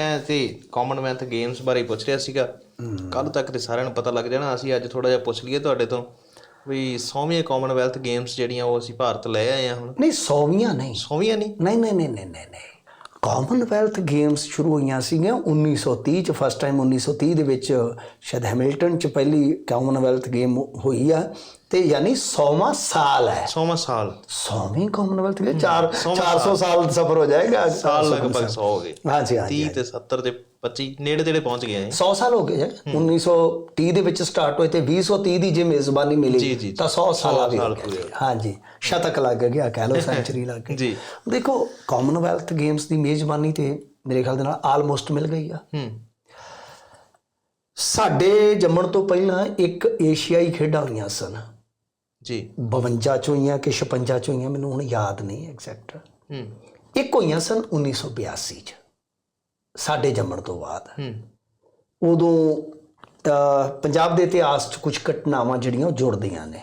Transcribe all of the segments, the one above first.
ਮੈਂ ਤੇ Commonwealth games ਬਾਰੇ ਪੁੱਛ ਰਿਹਾ ਸੀਗਾ। ਕੱਲ ਤੱਕ ਤੇ ਸਾਰਿਆਂ ਨੂੰ ਪਤਾ ਲੱਗ ਜਾਣਾ ਅਸੀਂ ਅੱਜ ਥੋੜਾ ਜਿਹਾ ਪੁੱਛ ਲਈਏ ਤੁਹਾਡੇ ਤੋਂ ਵੀ 100ਵੀਂ ਕਾਮਨਵੈਲਥ ਗੇਮਸ ਜਿਹੜੀਆਂ ਉਹ ਅਸੀਂ ਭਾਰਤ ਲੈ ਆਏ ਆ ਹੁਣ। ਨਹੀਂ ਸੌਵੀਆਂ ਨਹੀਂ। 100ਵੀਂ ਨਹੀਂ? ਨਹੀਂ ਨਹੀਂ ਨਹੀਂ ਨਹੀਂ ਨਹੀਂ ਨਹੀਂ। ਕਾਮਨਵੈਲਥ ਗੇਮਸ ਸ਼ੁਰੂ ਹੋਈਆਂ ਸੀਗੀਆਂ 1930 ਚ ਫਸਟ ਟਾਈਮ 1930 ਦੇ ਵਿੱਚ ਸ਼ਾਇਦ ਹੈਮਿਲਟਨ ਚ ਪਹਿਲੀ ਕਾਮਨਵੈਲਥ ਗੇਮ ਹੋਈ ਆ। ਤੇ ਯਾਨੀ 100ਵਾਂ ਸਾਲ ਹੈ। 100ਵਾਂ ਸਾਲ। 100ਵੀਂ ਕਾਮਨਵੈਲਥ ਗੇਮ 4 400 ਸਾਲ। ਦਾ ਸਫਰ ਹੋ ਜਾਏਗਾ। ਸਾਲ ਲਗਭਗ 100 ਹੋ ਗਏ। ਹਾਂਜੀ ਹਾਂਜੀ 30 ਤੇ 70 ਤੇ 25 ਨੇੜੇ ਤੇੜੇ ਪਹੁੰਚ ਗਏ ਆ 100 ਸਾਲ ਹੋ ਗਏ ਜੀ 1930 ਦੇ ਵਿੱਚ ਸਟਾਰਟ ਹੋਏ ਤੇ 2030 ਦੀ ਜੇ ਮੇਜ਼ਬਾਨੀ ਮਿਲੀ। ਤਾਂ 100 ਸਾਲਾਂ ਦੀ ਪੂਰੇ ਗਏ। ਹਾਂਜੀ ਸ਼ਤਕ ਲੱਗ ਗਿਆ ਕਹਿ ਲਓ ਸੈਂਚਰੀ ਲੱਗ ਗਈ ਜੀ। ਦੇਖੋ ਕਾਮਨਵੈਲਥ ਗੇਮਸ ਦੀ ਮੇਜ਼ਬਾਨੀ ਤੇ ਮੇਰੇ ਖਿਆਲ ਦੇ ਨਾਲ ਆਲਮੋਸਟ ਮਿਲ ਗਈ ਆ। ਹੂੰ। ਸਾਡੇ ਜੰਮਣ ਤੋਂ ਪਹਿਲਾਂ ਇੱਕ ਏਸ਼ੀਆਈ ਖੇਡਾਂ ਹੋਈਆਂ ਸਨ। ਜੀ। 52 ਚ ਹੋਈਆਂ ਕਿ 56 ਚ ਹੋਈਆਂ ਮੈਨੂੰ ਹੁਣ ਯਾਦ ਨਹੀਂ ਐਗਜ਼ੈਕਟ ਹੂੰ। ਇੱਕ ਹੋਈਆਂ ਸਨ 1982 ਚ ਸਾਡੇ ਜੰਮਣ ਤੋਂ ਬਾਅਦ। ਹੂੰ। ਉਦੋਂ ਪੰਜਾਬ ਦੇ ਇਤਿਹਾਸ 'ਚ ਕੁਝ ਘਟਨਾਵਾਂ ਜਿਹੜੀਆਂ ਜੁੜਦੀਆਂ ਨੇ।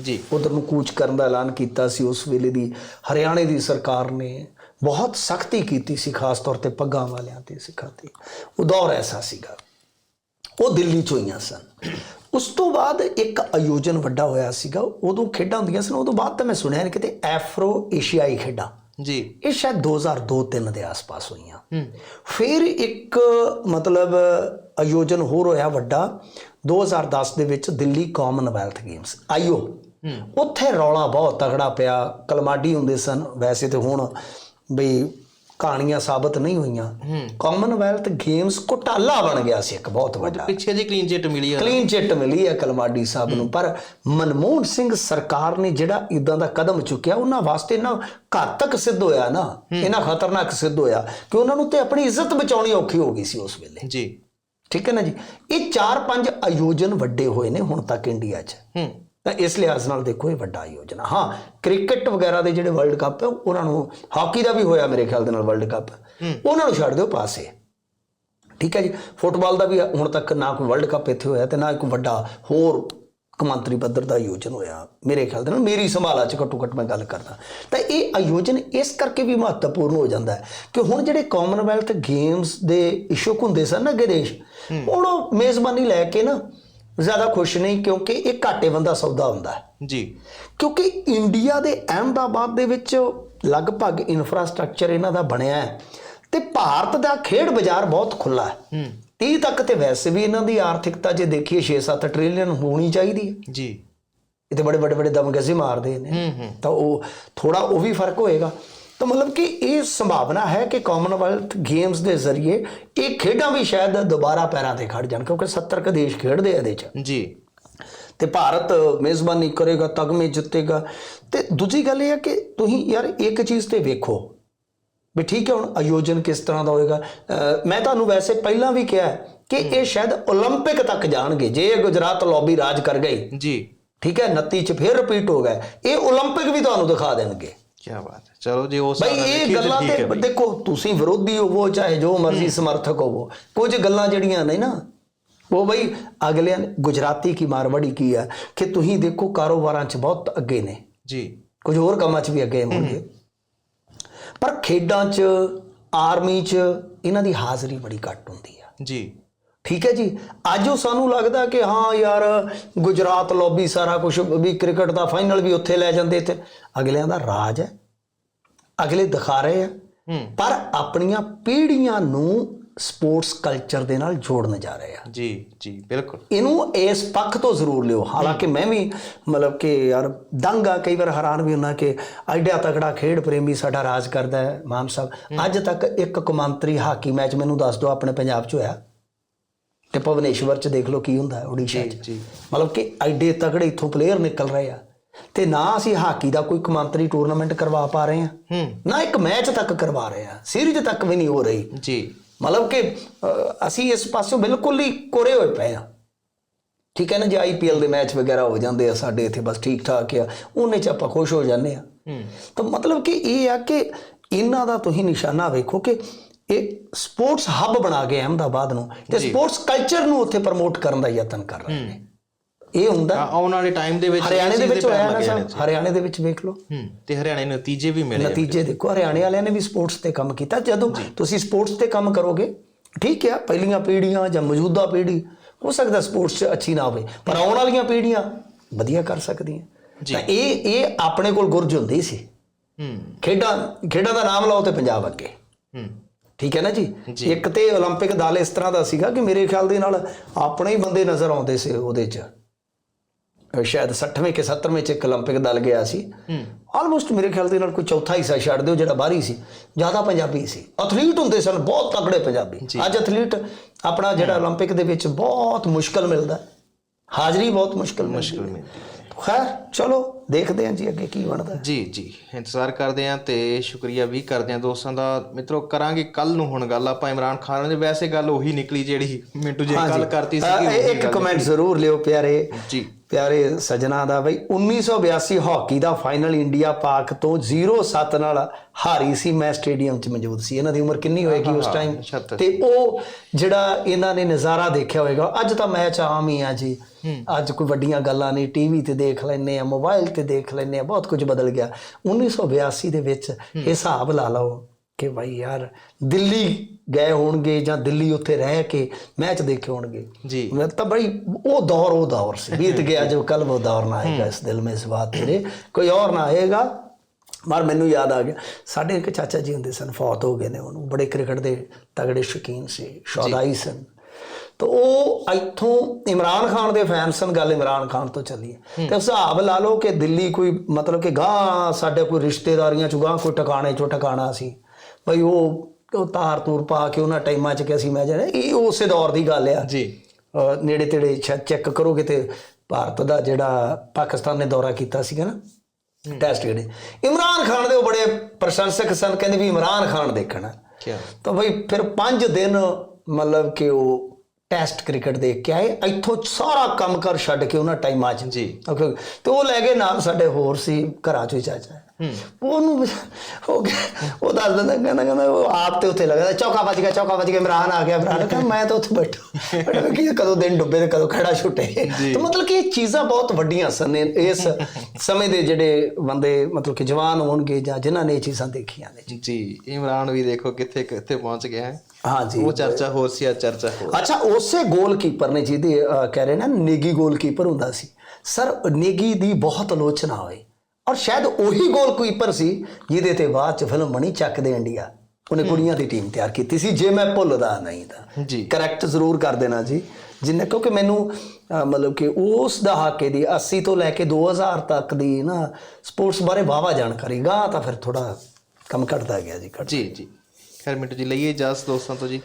ਜੀ। ਉਧਰ ਨੂੰ ਕੂਚ ਕਰਨ ਦਾ ਐਲਾਨ ਕੀਤਾ ਸੀ ਉਸ ਵੇਲੇ ਦੀ ਹਰਿਆਣੇ ਦੀ ਸਰਕਾਰ ਨੇ ਬਹੁਤ ਸਖਤੀ ਕੀਤੀ ਸੀ ਖਾਸ ਤੌਰ ਤੇ ਪੱਗਾਂ ਵਾਲਿਆਂ ਤੇ ਸਿੱਖਾਂ ਤੇ। ਉਹ ਦੌਰ ਐਸਾ ਸੀਗਾ। ਉਹ ਦਿੱਲੀ 'ਚ ਹੋਈਆਂ ਸਨ। ਉਸ ਤੋਂ ਬਾਅਦ ਇੱਕ ਆਯੋਜਨ ਵੱਡਾ ਹੋਇਆ ਸੀਗਾ। ਉਦੋਂ ਖੇਡਾਂ ਹੁੰਦੀਆਂ ਸਨ ਉਦੋਂ ਬਾਅਦ ਤਾਂ ਮੈਂ ਸੁਣਿਆ ਨਹੀਂ ਕਿਤੇ ਐਫਰੋ ਏਸ਼ੀਆਈ ਖੇਡਾਂ। ਜੀ। ਇਹ ਸ਼ਾਇਦ 2002-3 ਦੇ ਆਸ-ਪਾਸ ਹੋਈਆਂ। ਹੂੰ। ਫਿਰ ਇੱਕ ਮਤਲਬ ਆਯੋਜਨ ਹੋਰ ਹੋਇਆ ਵੱਡਾ। 2010 ਦੇ ਵਿੱਚ ਦਿੱਲੀ ਕਾਮਨਵੈਲਥ ਗੇਮਸ ਆਈਓ। ਉੱਥੇ ਰੌਲਾ ਬਹੁਤ ਤਗੜਾ ਪਿਆ। ਕਲਮਾਡੀ ਹੁੰਦੇ ਸਨ। ਵੈਸੇ ਤੇ ਹੁਣ ਬਈ ਕਹਾਣੀਆਂ ਸਾਬਤ ਨਹੀਂ ਹੋਈਆਂ। ਕਾਮਨਵੈਲਥ ਗੇਮਸ ਘੁਟਾਲਾ ਬਣ ਗਿਆ ਸੀ ਇੱਕ ਬਹੁਤ ਵੱਡਾ। ਪਿੱਛੇ ਜੀ ਕਲੀਨ ਚਿੱਟ ਮਿਲੀ ਆ। ਕਲੀਨ ਚਿੱਟ ਮਿਲੀ ਹੈ ਕਲਮਾਡੀ ਸਾਹਿਬ ਨੂੰ ਪਰ ਮਨਮੋਹਨ ਸਿੰਘ ਸਰਕਾਰ ਨੇ ਜਿਹੜਾ ਇਦਾਂ ਦਾ ਕਦਮ ਚੁੱਕਿਆ ਉਹਨਾਂ ਵਾਸਤੇ ਨਾ ਘਾਤਕ ਸਿੱਧ ਹੋਇਆ ਨਾ ਇਹਨਾਂ ਖਤਰਨਾਕ ਸਿੱਧ ਹੋਇਆ ਕਿ ਉਹਨਾਂ ਨੂੰ ਤੇ ਆਪਣੀ ਇੱਜ਼ਤ ਬਚਾਉਣੀ ਔਖੀ ਹੋ ਗਈ ਸੀ ਉਸ ਵੇਲੇ। ਜੀ। ਠੀਕ ਹੈ ਨਾ ਜੀ? ਇਹ 4-5 ਆਯੋਜਨ ਵੱਡੇ ਹੋਏ ਨੇ ਹੁਣ ਤੱਕ ਇੰਡੀਆ 'ਚ। ਹੂੰ। ਤਾਂ ਇਸ ਲਿਹਾਜ਼ ਨਾਲ ਦੇਖੋ ਇਹ ਵੱਡਾ ਆਯੋਜਨ। ਹਾਂ ਕ੍ਰਿਕਟ ਵਗੈਰਾ ਦੇ ਜਿਹੜੇ ਵਰਲਡ ਕੱਪ ਹੈ ਉਹਨਾਂ ਨੂੰ ਹਾਕੀ ਦਾ ਵੀ ਹੋਇਆ ਮੇਰੇ ਖਿਆਲ ਦੇ ਨਾਲ ਵਰਲਡ ਕੱਪ ਉਹਨਾਂ ਨੂੰ ਛੱਡ ਦਿਓ ਪਾਸੇ। ਠੀਕ ਹੈ ਜੀ? ਫੁੱਟਬਾਲ ਦਾ ਵੀ ਹੁਣ ਤੱਕ ਨਾ ਕੋਈ ਵਰਲਡ ਕੱਪ ਇੱਥੇ ਹੋਇਆ ਤੇ ਨਾ ਕੋਈ ਵੱਡਾ ਹੋਰ ਕਮਾਂਤਰੀ ਪੱਧਰ ਦਾ ਆਯੋਜਨ ਹੋਇਆ ਮੇਰੇ ਖਿਆਲ ਦੇ ਨਾਲ। ਮੇਰੀ ਸੰਭਾਲਾ ਚ ਘੱਟੋ ਘੱਟ ਮੈਂ ਗੱਲ ਕਰਦਾ। ਤਾਂ ਇਹ ਆਯੋਜਨ ਇਸ ਕਰਕੇ ਵੀ ਮਹੱਤਵਪੂਰਨ ਹੋ ਜਾਂਦਾ ਹੈ ਕਿ ਹੁਣ ਜਿਹੜੇ ਕਾਮਨਵੈਲਥ ਗੇਮਸ ਦੇ ਇਸ਼ੂਕ ਹੁੰਦੇ ਸਨ ਨਾ ਅੱਗੇ ਦੇਸ਼ ਹੁਣ ਉਹ ਮੇਜ਼ਬਾਨੀ ਲੈ ਕੇ ਨਾ ਜ਼ਿਆਦਾ ਖੁਸ਼ ਨਹੀਂ ਕਿਉਂਕਿ ਇਹ ਘਾਟੇ ਬੰਦਾ ਸੌਦਾ ਹੁੰਦਾ ਹੈ। ਜੀ। ਕਿਉਂਕਿ ਇੰਡੀਆ ਦੇ ਅਹਿਮਦਾਬਾਦ ਦੇ ਵਿੱਚ ਲਗਭਗ ਇਨਫਰਾਸਟ੍ਰਕਚਰ ਇਹਨਾਂ ਦਾ ਬਣਿਆ ਹੈ ਤੇ ਭਾਰਤ ਦਾ ਖੇਡ ਬਾਜ਼ਾਰ ਬਹੁਤ ਖੁੱਲਾ ਹੈ। ਹੂੰ। 30 ਤੱਕ ਤੇ ਵੈਸੇ ਵੀ ਇਹਨਾਂ ਦੀ ਆਰਥਿਕਤਾ ਜੇ ਦੇਖੀਏ 6-7 ਟ੍ਰਿਲੀਅਨ ਹੋਣੀ ਚਾਹੀਦੀ ਹੈ। ਜੀ। ਇਹ ਤੇ ਬੜੇ ਬੜੇ ਬੜੇ ਦਮਗਜ਼ੇ ਮਾਰਦੇ ਨੇ। ਹੂੰ ਹੂੰ। ਤਾਂ ਉਹ ਥੋੜਾ ਉਹ ਵੀ ਫ਼ਰਕ ਹੋਏਗਾ। ਤਾਂ ਮਤਲਬ ਕਿ ਇਹ ਸੰਭਾਵਨਾ ਹੈ ਕਿ ਕਾਮਨਵੈਲਥ ਗੇਮਸ ਦੇ ਜ਼ਰੀਏ ਇਹ ਖੇਡਾਂ ਵੀ ਸ਼ਾਇਦ ਦੁਬਾਰਾ ਪੈਰਾਂ ਤੇ ਖੜ ਜਾਣ ਕਿਉਂਕਿ 70 ਕ ਦੇਸ਼ ਖੇਡਦੇ ਆ ਇਹਦੇ 'ਚ ਜੀ ਤੇ ਭਾਰਤ ਮੇਜ਼ਬਾਨੀ ਕਰੇਗਾ ਤਗਮੇ ਜਿੱਤੇਗਾ ਤੇ ਦੂਜੀ ਗੱਲ ਇਹ ਹੈ ਕਿ ਤੁਸੀਂ ਯਾਰ ਇੱਕ ਚੀਜ਼ ਤੇ ਵੇਖੋ ਵੀ ਠੀਕ ਹੈ ਹੁਣ ਆਯੋਜਨ ਕਿਸ ਤਰ੍ਹਾਂ ਦਾ ਹੋਏਗਾ ਅਹ ਮੈਂ ਤੁਹਾਨੂੰ ਵੈਸੇ ਪਹਿਲਾਂ ਵੀ ਕਿਹਾ ਹੈ ਕਿ ਇਹ ਸ਼ਾਇਦ 올림픽 ਤੱਕ ਜਾਣਗੇ ਜੇ ਇਹ ਗੁਜਰਾਤ ਲੌਬੀ ਰਾਜ ਕਰ ਗਈ ਜੀ ਠੀਕ ਹੈ 29 ਚ ਫਿਰ ਰਿਪੀਟ ਹੋ ਗਿਆ ਇਹ 올림픽 ਵੀ ਤੁਹਾਨੂੰ ਦਿਖਾ ਦੇਣਗੇ ਕੀ ਬਾਤ ਹੈ। ਚਲੋ ਜੀ ਉਸ ਬਈ ਹਿਸਾਬ ਨਾਲ ਇਹ ਗੱਲਾਂ ਹੈ ਤੇ ਬਈ। ਦੇਖੋ ਤੁਸੀਂ ਵਿਰੋਧੀ ਹੋਵੋ ਚਾਹੇ ਜੋ ਮਰਜ਼ੀ ਸਮਰਥਕ ਹੋਵੋ ਕੁਝ ਗੱਲਾਂ ਜਿਹੜੀਆਂ ਨੇ ਨਾ ਉਹ ਬਈ ਅਗਲਿਆਂ ਗੁਜਰਾਤੀ ਕੀ ਮਾਰਵਾੜੀ ਕੀ ਹੈ ਕਿ ਤੁਸੀਂ ਦੇਖੋ ਕਾਰੋਬਾਰਾਂ 'ਚ ਬਹੁਤ ਅੱਗੇ ਨੇ। ਜੀ। ਕੁਝ ਹੋਰ ਕੰਮਾਂ 'ਚ ਵੀ ਅੱਗੇ ਹੋਣਗੇ। ਪਰ ਖੇਡਾਂ 'ਚ ਆਰਮੀ 'ਚ ਇਹਨਾਂ ਦੀ ਹਾਜ਼ਰੀ ਬੜੀ ਘੱਟ ਹੁੰਦੀ ਆ। ਜੀ। ਠੀਕ ਹੈ ਜੀ? ਅੱਜ ਉਹ ਸਾਨੂੰ ਲੱਗਦਾ ਕਿ ਹਾਂ ਯਾਰ ਗੁਜਰਾਤ ਲੌਬੀ ਸਾਰਾ ਕੁਝ ਵੀ ਕ੍ਰਿਕਟ ਦਾ ਫਾਈਨਲ ਵੀ ਉੱਥੇ ਲੈ ਜਾਂਦੇ ਤੇ ਅਗਲਿਆਂ ਦਾ ਰਾਜ ਹੈ। ਅਗਲੇ ਦਿਖਾ ਰਹੇ ਆ। ਪਰ ਆਪਣੀਆਂ ਪੀੜ੍ਹੀਆਂ ਨੂੰ ਸਪੋਰਟਸ ਕਲਚਰ ਦੇ ਨਾਲ ਜੋੜਨ ਜਾ ਰਹੇ ਆ। ਜੀ ਜੀ ਬਿਲਕੁਲ। ਇਹਨੂੰ ਇਸ ਪੱਖ ਤੋਂ ਜ਼ਰੂਰ ਲਿਓ। ਹਾਲਾਂਕਿ ਮੈਂ ਵੀ ਮਤਲਬ ਕਿ ਯਾਰ ਦੰਗ ਕਈ ਵਾਰ ਹੈਰਾਨ ਵੀ ਹੁੰਦਾ ਕਿ ਐਡਾ ਤਕੜਾ ਖੇਡ ਪ੍ਰੇਮੀ ਸਾਡਾ ਰਾਜ ਕਰਦਾ ਹੈ ਮਾਮ ਸਾਹਿਬ। ਅੱਜ ਤੱਕ ਇੱਕ ਕੌਮਾਂਤਰੀ ਹਾਕੀ ਮੈਚ ਮੈਨੂੰ ਦੱਸ ਦਿਓ ਆਪਣੇ ਪੰਜਾਬ 'ਚ ਹੋਇਆ। ਤੇ ਭਵਨੇਸ਼ਵਰ 'ਚ ਦੇਖ ਲਓ ਕੀ ਹੁੰਦਾ ਹੈ ਓਡੀਸ਼ਾ 'ਚ। ਮਤਲਬ ਕਿ ਐਡੇ ਤਗੜੇ ਇੱਥੋਂ ਪਲੇਅਰ ਨਿਕਲ ਰਹੇ ਆ। ਤੇ ਨਾ ਅਸੀਂ ਹਾਕੀ ਦਾ ਕੋਈ ਕੌਮਾਂਤਰੀ ਟੂਰਨਾਮੈਂਟ ਕਰਵਾ ਪਾ ਰਹੇ ਆ। ਨਾ ਇੱਕ ਮੈਚ ਤੱਕ ਕਰਵਾ ਰਹੇ ਆ। ਸੀਰੀਜ਼ ਤੱਕ ਵੀ ਨਹੀਂ ਹੋ ਰਹੀ। ਜੀ। ਮਤਲਬ ਕਿ ਅਸੀਂ ਇਸ ਪਾਸਿਓਂ ਬਿਲਕੁਲ ਹੀ ਕੋਰੇ ਹੋਏ ਪਏ ਆ। ਠੀਕ ਹੈ ਨਾ ਜੇ ਆਈਪੀਐਲ ਦੇ ਮੈਚ ਵਗੈਰਾ ਹੋ ਜਾਂਦੇ ਆ ਸਾਡੇ ਇੱਥੇ ਬਸ ਠੀਕ ਠਾਕ ਆ। ਉਹਨੇ ਚ ਆਪਾਂ ਖੁਸ਼ ਹੋ ਜਾਂਦੇ ਆ। ਹੂੰ। ਤਾਂ ਮਤਲਬ ਕਿ ਇਹ ਆ ਕਿ ਇਹਨਾਂ ਦਾ ਤੁਸੀਂ ਨਿਸ਼ਾਨਾ ਵੇਖੋ ਕਿ ਇਹ ਸਪੋਰਟਸ ਹੱਬ ਬਣਾ ਕੇ ਅਹਿਮਦਾਬਾਦ ਨੂੰ ਤੇ ਸਪੋਰਟਸ ਕਲਚਰ ਨੂੰ ਉੱਥੇ ਪ੍ਰਮੋਟ ਕਰਨ ਦਾ ਯਤਨ ਕਰ ਰਹੇ ਨੇ। ਇਹ ਹੁੰਦਾ। ਆਉਣ ਵਾਲੇ ਟਾਈਮ ਦੇ ਵਿੱਚ ਹਰਿਆਣੇ ਦੇ ਵਿੱਚ ਹੋਇਆ ਨਾ ਹਰਿਆਣੇ ਦੇ ਵਿੱਚ ਵੇਖ ਲਓ। ਤੇ ਹਰਿਆਣੇ ਨੂੰ ਨਤੀਜੇ ਵੀ ਮਿਲੇ। ਨਤੀਜੇ ਦੇਖੋ ਹਰਿਆਣੇ ਵਾਲਿਆਂ ਨੇ ਵੀ ਸਪੋਰਟਸ ਤੇ ਕੰਮ ਕੀਤਾ। ਜਦੋਂ ਤੁਸੀਂ ਸਪੋਰਟਸ ਤੇ ਕੰਮ ਕਰੋਗੇ ਠੀਕ ਹੈ ਪਹਿਲੀਆਂ ਪੀੜ੍ਹੀਆਂ ਜਾਂ ਮੌਜੂਦਾ ਪੀੜ੍ਹੀ ਹੋ ਸਕਦਾ ਸਪੋਰਟਸ 'ਚ ਅੱਛੀ ਨਾ ਹੋਵੇ ਪਰ ਆਉਣ ਵਾਲੀਆਂ ਪੀੜ੍ਹੀਆਂ ਵਧੀਆ ਕਰ ਸਕਦੀਆਂ। ਤਾਂ ਇਹ ਇਹ ਆਪਣੇ ਕੋਲ ਗੁਰਜ ਹੁੰਦੀ ਸੀ। ਹੂੰ। ਖੇਡਾਂ ਖੇਡਾਂ ਦਾ ਨਾਮ ਲਾਓ ਤੇ ਪੰਜਾਬ ਅੱਗੇ। ਹੂੰ। ਠੀਕ ਹੈ ਨਾ ਜੀ ਇੱਕ ਤੇ 올림픽 ਦਲ ਇਸ ਤਰ੍ਹਾਂ ਦਾ ਸੀਗਾ ਕਿ ਮੇਰੇ ਖਿਆਲ ਦੇ ਨਾਲ ਆਪਣੇ ਹੀ ਬੰਦੇ ਨਜ਼ਰ ਆਉਂਦੇ ਸੀ ਉਹਦੇ 'ਚ ਅਹ ਸ਼ਾਇਦ 60ਵੇਂ ਕਿ 70ਵੇਂ 'ਚ ਇੱਕ 올림픽 ਦਲ ਗਿਆ ਸੀ ਆਲਮੋਸਟ ਮੇਰੇ ਖਿਆਲ ਦੇ ਨਾਲ ਕੋਈ ਚੌਥਾ ਹਿੱਸਾ ਛੱਡ ਦਿਓ ਜਿਹੜਾ ਬਾਹਰੀ ਸੀ ਜ਼ਿਆਦਾ ਪੰਜਾਬੀ ਸੀ ਐਥਲੀਟ ਹੁੰਦੇ ਸਨ ਬਹੁਤ ਤਕੜੇ ਪੰਜਾਬੀ ਅੱਜ ਐਥਲੀਟ ਆਪਣਾ ਜਿਹੜਾ 올림픽 ਦੇ ਵਿੱਚ ਬਹੁਤ ਮੁਸ਼ਕਲ ਮਿਲਦਾ ਹੈ। ਹਾਜ਼ਰੀ ਬਹੁਤ ਮੁਸ਼ਕਲ ਮੁਸ਼ਕਲ ਮਿਲਦੀ ਖੈਰ ਚਲੋ ਦੇਖਦੇ ਹਾਂ ਜੀ ਅੱਗੇ ਕੀ ਬਣਦਾ ਜੀ ਜੀ। ਇੰਤਜ਼ਾਰ ਕਰਦੇ ਆਂ ਤੇ ਸ਼ੁਕਰੀਆ ਵੀ ਕਰਦੇ ਆਂ ਦੋਸਤਾਂ ਦਾ। ਮਿੱਤਰੋ ਕਰਾਂਗੇ ਕੱਲ ਨੂੰ ਹੁਣ ਗੱਲ। ਆਪਾਂ ਇਮਰਾਨ ਖਾਨ ਦੀ ਵੈਸੇ ਗੱਲ ਉਹੀ ਨਿਕਲੀ ਜਿਹੜੀ ਮਿੰਟੂ ਜੀ ਕੱਲ ਕਰਤੀ ਸੀ ਇੱਕ ਕਮੈਂਟ ਜ਼ਰੂਰ ਲਿਓ ਪਿਆਰੇ। ਜੀ। ਪਿਆਰੇ ਸਜਣਾ ਦਾ ਬਈ 1982 ਹਾਕੀ ਦਾ ਫਾਈਨਲ ਇੰਡੀਆ ਪਾਕ ਤੋਂ 0-7 ਨਾਲ ਹਾਰੀ ਸੀ। ਮੈਂ ਸਟੇਡੀਅਮ 'ਚ ਮੌਜੂਦ ਸੀ। ਇਹਨਾਂ ਦੀ ਉਮਰ ਕਿੰਨੀ ਹੋਏਗੀ ਉਸ ਟਾਈਮ 76 ਤੇ ਉਹ ਜਿਹੜਾ ਇਹਨਾਂ ਨੇ ਨਜ਼ਾਰਾ ਦੇਖਿਆ ਹੋਵੇਗਾ ਅੱਜ ਤਾਂ ਮੈਚ ਆਮ ਹੀ ਆ ਜੀ। ਅੱਜ ਕੋਈ ਵੱਡੀਆਂ ਗੱਲਾਂ ਨਹੀਂ ਟੀਵੀ ਤੇ ਦੇਖ ਲੈਨੇ ਆ ਮੋਬਾਈਲ ਤੇ ਦੇਖ ਲੈਨੇ ਆ ਬਹੁਤ ਕੁਝ ਬਦਲ ਗਿਆ। 1982 ਦੇ ਵਿੱਚ ਹਿਸਾਬ ਲਾ ਲਓ ਕਿ ਭਾਈ ਯਾਰ ਦਿੱਲੀ ਗਏ ਹੋਣਗੇ ਜਾਂ ਦਿੱਲੀ ਉੱਥੇ ਰਹਿ ਕੇ ਮੈਚ ਦੇਖੇ ਹੋਣਗੇ। ਜੀ। ਮੈਂ ਤਾਂ ਬੜੀ ਉਹ ਦੌਰ ਉਹ ਦੌਰ ਸੀ। ਬੀਤ ਗਿਆ ਜੋ ਕੱਲ ਉਹ ਦੌਰ ਨਾ ਆਏਗਾ ਇਸ ਦਿਲ ਮੇਂ ਇਸ ਬਾਤ ਤੇਰੇ ਕੋਈ ਔਰ ਨਾ ਆਏਗਾ। ਪਰ ਮੈਨੂੰ ਯਾਦ ਆ ਗਿਆ ਸਾਡੇ ਇੱਕ ਚਾਚਾ ਜੀ ਹੁੰਦੇ ਸਨ ਫੌਤ ਹੋ ਗਏ ਨੇ ਉਹਨੂੰ। ਬੜੇ ਕ੍ਰਿਕਟ ਦੇ ਤਗੜੇ ਸ਼ੌਕੀਨ ਸੀ ਸ਼ੌਦਾਈ ਸਨ। ਤਾਂ ਉਹ ਇੱਥੋਂ ਇਮਰਾਨ ਖਾਨ ਦੇ ਫੈਨ ਸਨ ਗੱਲ ਇਮਰਾਨ ਖਾਨ ਤੋਂ ਚੱਲੀ ਹੈ। ਤੇ ਹਿਸਾਬ ਲਾ ਲਓ ਕਿ ਦਿੱਲੀ ਕੋਈ ਮਤਲਬ ਕਿ ਗਾਂ ਸਾਡੇ ਕੋਈ ਰਿਸ਼ਤੇਦਾਰੀਆਂ ਚ ਗਾਂ ਕੋਈ ਟਿਕਾਣੇ ਚੋਂ ਟਿਕਾਣਾ ਸੀ। ਬਈ ਉਹ ਉਹ ਤਾਰ ਤੂਰ ਪਾ ਕੇ ਉਹਨਾਂ ਟਾਈਮਾਂ ਚ ਕਿ ਅਸੀਂ ਮੈਂ ਜਾਣਾ ਇਹ ਉਸੇ ਦੌਰ ਦੀ ਗੱਲ ਆ। ਜੀ। ਨੇੜੇ ਤੇੜੇ ਚੈੱਕ ਕਰੋਗੇ ਤੇ ਭਾਰਤ ਦਾ ਜਿਹੜਾ ਪਾਕਿਸਤਾਨ ਨੇ ਦੌਰਾ ਕੀਤਾ ਸੀਗਾ ਨਾ ਟੈਸਟ ਜਿਹੜੇ। ਇਮਰਾਨ ਖਾਨ ਦੇ ਉਹ ਬੜੇ ਪ੍ਰਸ਼ੰਸਕ ਸਨ ਕਹਿੰਦੇ ਵੀ ਇਮਰਾਨ ਖਾਨ ਦੇਖਣਾ। ਕੀ ਤਾਂ ਬਈ ਫਿਰ 5 ਦਿਨ ਮਤਲਬ ਕਿ ਉਹ ਟੈਸਟ ਕ੍ਰਿਕਟ ਦੇਖ ਕੇ ਆਏ ਇੱਥੋਂ ਸਾਰਾ ਕੰਮ ਕਰ ਛੱਡ ਕੇ ਉਹਨਾਂ ਟਾਈਮਾਂ 'ਚ ਜੀ। Okay, ਤੇ ਉਹ ਲੈ ਗਏ ਨਾਲ ਸਾਡੇ ਹੋਰ ਸੀ ਘਰਾਂ ਚੋਂ ਹੀ ਚਾਚਾ ਉਹਨੂੰ ਉਹ ਕਹਿ- ਉਹ ਦੱਸ ਦਿੰਦਾ ਕਹਿੰਦਾ ਕਹਿੰਦਾ ਉਹ ਆਪ ਤੇ ਉੱਥੇ ਲੱਗਦਾ ਚੌਕਾ ਵੱਜ ਗਿਆ ਚੌਕਾ ਵੱਜ ਗਿਆ ਇਮਰਾਨ ਆ ਗਿਆ ਇਮਰਾਨ ਕਹਿੰਦਾ ਮੈਂ ਤਾਂ ਉੱਥੇ ਬੈਠਾ। ਬੈਠਾ ਕਿ ਕਦੋਂ ਦਿਨ ਡੁੱਬੇ ਤੇ ਕਦੋਂ ਖੜਾ ਛੁੱਟੇ। ਤਾਂ ਮਤਲਬ ਕਿ ਇਹ ਚੀਜ਼ਾਂ ਬਹੁਤ ਵੱਡੀਆਂ ਸਨ ਇਸ ਸਮੇਂ ਦੇ ਜਿਹੜੇ ਬੰਦੇ ਮਤਲਬ ਕਿ ਜਵਾਨ ਹੋਣਗੇ ਜਾਂ ਜਿਨ੍ਹਾਂ ਨੇ ਇਹ ਚੀਜ਼ਾਂ ਦੇਖੀਆਂ ਨੇ। ਜੀ। ਇਮਰਾਨ ਵੀ ਦੇਖੋ ਕਿੱਥੇ ਕਿੱਥੇ ਪਹੁੰਚ ਗਿਆ ਹੈ। ਹਾਂਜੀ। ਉਹ ਚਰਚਾ ਹੋਰ ਸੀ ਆ ਚਰਚਾ ਹੋਰ ਅੱਛਾ ਉਸੇ ਗੋਲਕੀਪਰ ਨੇ ਜਿਹਦੀ ਕਹਿ ਰਹੇ ਨਾ ਨੇਗੀ ਗੋਲਕੀਪਰ ਹੁੰਦਾ ਸੀ। ਸਰ ਨੇਗੀ ਦੀ ਬਹੁਤ ਆਲੋਚਨਾ ਹੋਈ। ਔਰ ਸ਼ਾਇਦ ਉਹੀ ਗੋਲਕੀਪਰ ਸੀ ਜਿਹਦੇ ਤੇ ਬਾਅਦ ਚ ਫਿਲਮ ਬਣੀ ਚੱਕ ਦੇ ਇੰਡੀਆ ਉਹਨੇ ਕੁੜੀਆਂ ਦੀ ਟੀਮ ਤਿਆਰ ਕੀਤੀ ਸੀ। ਜੇ ਮੈਂ ਭੁੱਲਦਾ ਨਹੀਂ ਤਾਂ। ਜੀ। ਕਰੈਕਟ ਜ਼ਰੂਰ ਕਰ ਦੇਣਾ ਜੀ। ਜਿੰਨੇ ਕਿਉਂਕਿ ਮੈਨੂੰ ਮਤਲਬ ਕਿ ਉਸ ਦਹਾਕੇ ਦੀ 80 ਤੋਂ ਲੈ ਕੇ 2000 ਤੱਕ ਦੀ ਨਾ ਸਪੋਰਟਸ ਬਾਰੇ ਵਾਵਾ ਜਾਣਕਾਰੀ ਗਾ ਤਾਂ ਫਿਰ ਥੋੜਾ ਕੰਮ ਘਟਦਾ ਗਿਆ ਜੀ ਜੀ ਜੀ। ਖੈਰ ਮਿੰਟੂ ਜੀ ਲਈਏ ਇਜਾਜ਼ਤ ਦੋਸਤਾਂ ਤੋਂ ਜੀ।